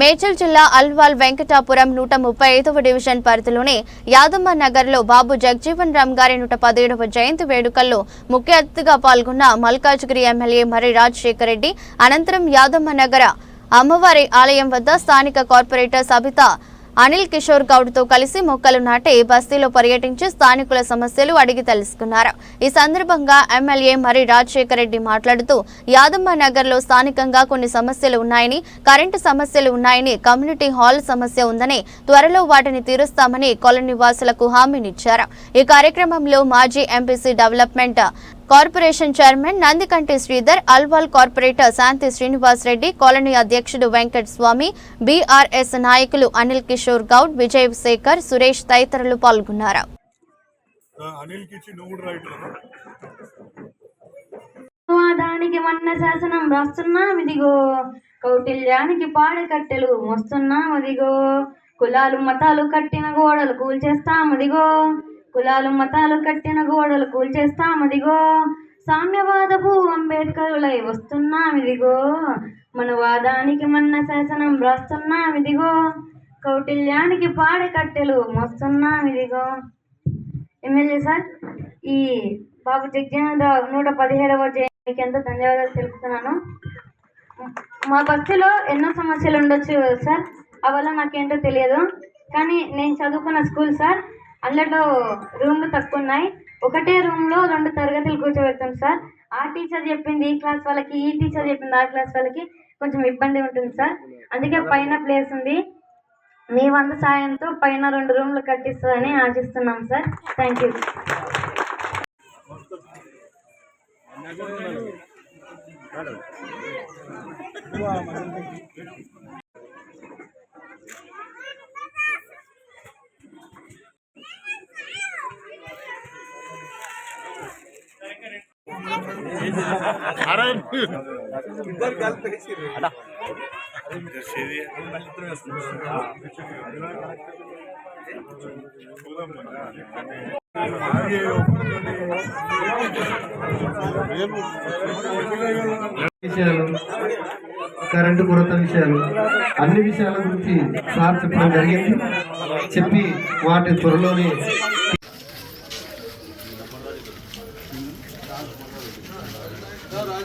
మేడ్చల్ జిల్లా అల్వాల్ వెంకటాపురం నూట ముప్పై ఐదవ డివిజన్ పరిధిలోని యాదమ్మ నగర్లో బాబు జగజీవన్ రామ్ గారి నూట పదిహేడవ జయంతి వేడుకల్లో ముఖ్య అతిథిగా పాల్గొన్న మల్కాజ్గిరి ఎమ్మెల్యే మర్రి రాజశేఖర రెడ్డి అనంతరం యాదమ్మ నగర అమ్మవారి ఆలయం వద్ద స్థానిక కార్పొరేటర్ సబిత అనిల్ కిషోర్ గౌడ్తో కలిసి మొక్కలు నాటి బస్తీలో పర్యటించి స్థానికుల సమస్యలు అడిగి తెలుసుకున్నారు. ఈ సందర్భంగా ఎమ్మెల్యే మరి రాజశేఖర రెడ్డి మాట్లాడుతూ యాదమ్మ నగర్లో స్థానికంగా కొన్ని సమస్యలు ఉన్నాయని కరెంటు సమస్యలు ఉన్నాయని కమ్యూనిటీ హాల్ సమస్య ఉందని త్వరలో వాటిని తీరుస్తామని కాలనీ నివాసులకు హామీనిచ్చారు. ఈ కార్యక్రమంలో మాజీ MPC development corporation chairman Nandikanti Sridhar Alwal corporator Shanti Srinivas Reddy colony అధ్యక్షుడు వెంకట్ స్వామి బీఆర్ఎస్ నాయకులు అనిల్ కిషోర్ గౌడ్ విజయ్ శేఖర్ సురేష్ తదితరులు పాల్గొన్నారు. మన్న శాసనం రాస్తున్నాం ఇదిగో కౌటిల్యానికి పాడే కట్టెలు మోస్తున్నాం అదిగో కులాలు మతాలు కట్టిన గోడలు కూల్చేస్తాం అదిగో కులాలు మతాలు కట్టిన గోడలు కూల్చేస్తాం అదిగో. సామ్యవాదపు అంబేద్కరులై వస్తున్నాం ఇదిగో. మన వాదానికి మన్న శాసనం రాస్తున్నాం ఇదిగో. కౌటిల్యానికి పాడే కట్టెలు మోస్తున్నాం ఇదిగో. ఎమ్మెల్యే సార్ ఈ బాబు జగ్జనరావు నూట పదిహేడవ జయంతికి ఎంతో ధన్యవాదాలు తెలుపుతున్నాను. మా బస్సులో ఎన్నో సమస్యలు ఉండొచ్చు సార్ అవల్ల నాకేంటో తెలియదు. కానీ నేను చదువుకున్న స్కూల్ సార్ అందులో రూమ్లు తక్కువ ఉన్నాయి ఒకటే రూమ్లో రెండు తరగతులు కూర్చోబెడతాం సార్. ఆ టీచర్ చెప్పింది ఈ క్లాస్ వాళ్ళకి ఈ టీచర్ చెప్పింది ఆ క్లాస్ వాళ్ళకి కొంచెం ఇబ్బంది ఉంటుంది సార్. అందుకే పైన ప్లేస్ ఉంది. మీ వంద సాయంతో పైన రెండు రూమ్లు కట్టిస్తుందని ఆశిస్తున్నాం సార్. Thank you. విషయాలు కరెంటు కొరత విషయాలు అన్ని విషయాల గురించి సార్ చెప్పడం జరిగింది. చెప్పి వాటి త్వరలోనే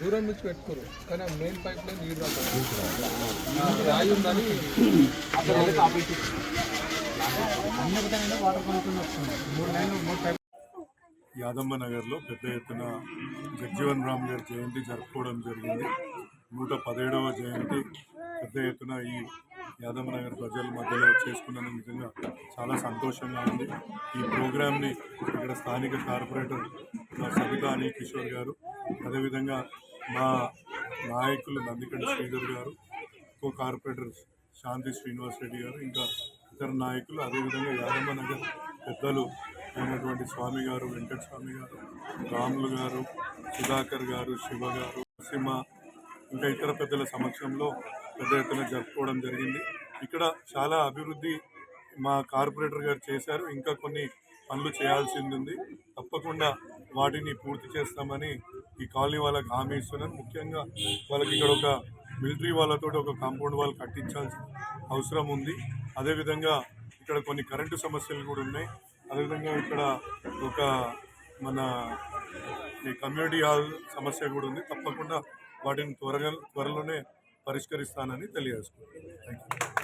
దూరం నుంచి పెట్టుకోరు. కానీ ఆ మెయిన్ పైప్లో నీరు రాదు. రాయి ఉందని యాదమ్మ నగర్లో పెద్ద ఎత్తున జగ్జీవన్ రామ్ గారి జయంతి జరుపుకోవడం జరిగింది. నూట పదిహేడవ జయంతి పెద్ద ఎత్తున ఈ యాదమ్మ నగర్ ప్రజల మధ్యలో చేసుకున్నందుకు నిజంగా చాలా సంతోషంగా ఉంది. ఈ ప్రోగ్రామ్ని ఇక్కడ స్థానిక కార్పొరేటర్ మా సబితా కిషోర్ గారు అదేవిధంగా మా నాయకులు నందికండ శ్రీధర్ గారు కో కార్పొరేటర్ శాంతి శ్రీనివాస్ రెడ్డి గారు ఇంకా ఇతర నాయకులు అదేవిధంగా యాదమ్మ నగర్ పెద్దలు అయినటువంటి స్వామి గారు వెంకట స్వామి గారు రాములు గారు సుధాకర్ గారు శివ గారు సింహ ఇంకా ఇతర పెద్దల సమక్షంలో పెద్ద ఎత్తున జరుపుకోవడం జరిగింది. ఇక్కడ చాలా అభివృద్ధి మా కార్పొరేటర్ గారు చేశారు. ఇంకా కొన్ని పనులు చేయాల్సింది ఉంది. తప్పకుండా వాటిని పూర్తి చేస్తామని ఈ కాలనీ వాళ్ళకి హామీ ఇస్తున్నాను ముఖ్యంగా వాళ్ళకి ఇక్కడ ఒక మిలిటరీ వాళ్ళతో ఒక కాంపౌండ్ వాల్ కట్టించాల్సిన అవసరం ఉంది. అదేవిధంగా ఇక్కడ కొన్ని కరెంటు సమస్యలు కూడా ఉన్నాయి. అదేవిధంగా ఇక్కడ ఒక మన ఈ కమ్యూనిటీ హాల్ సమస్య కూడా ఉంది. తప్పకుండా వాటిని త్వరగా త్వరలోనే పరిష్కరిస్తానని తెలియజేసుకుంటాను థ్యాంక్ యూ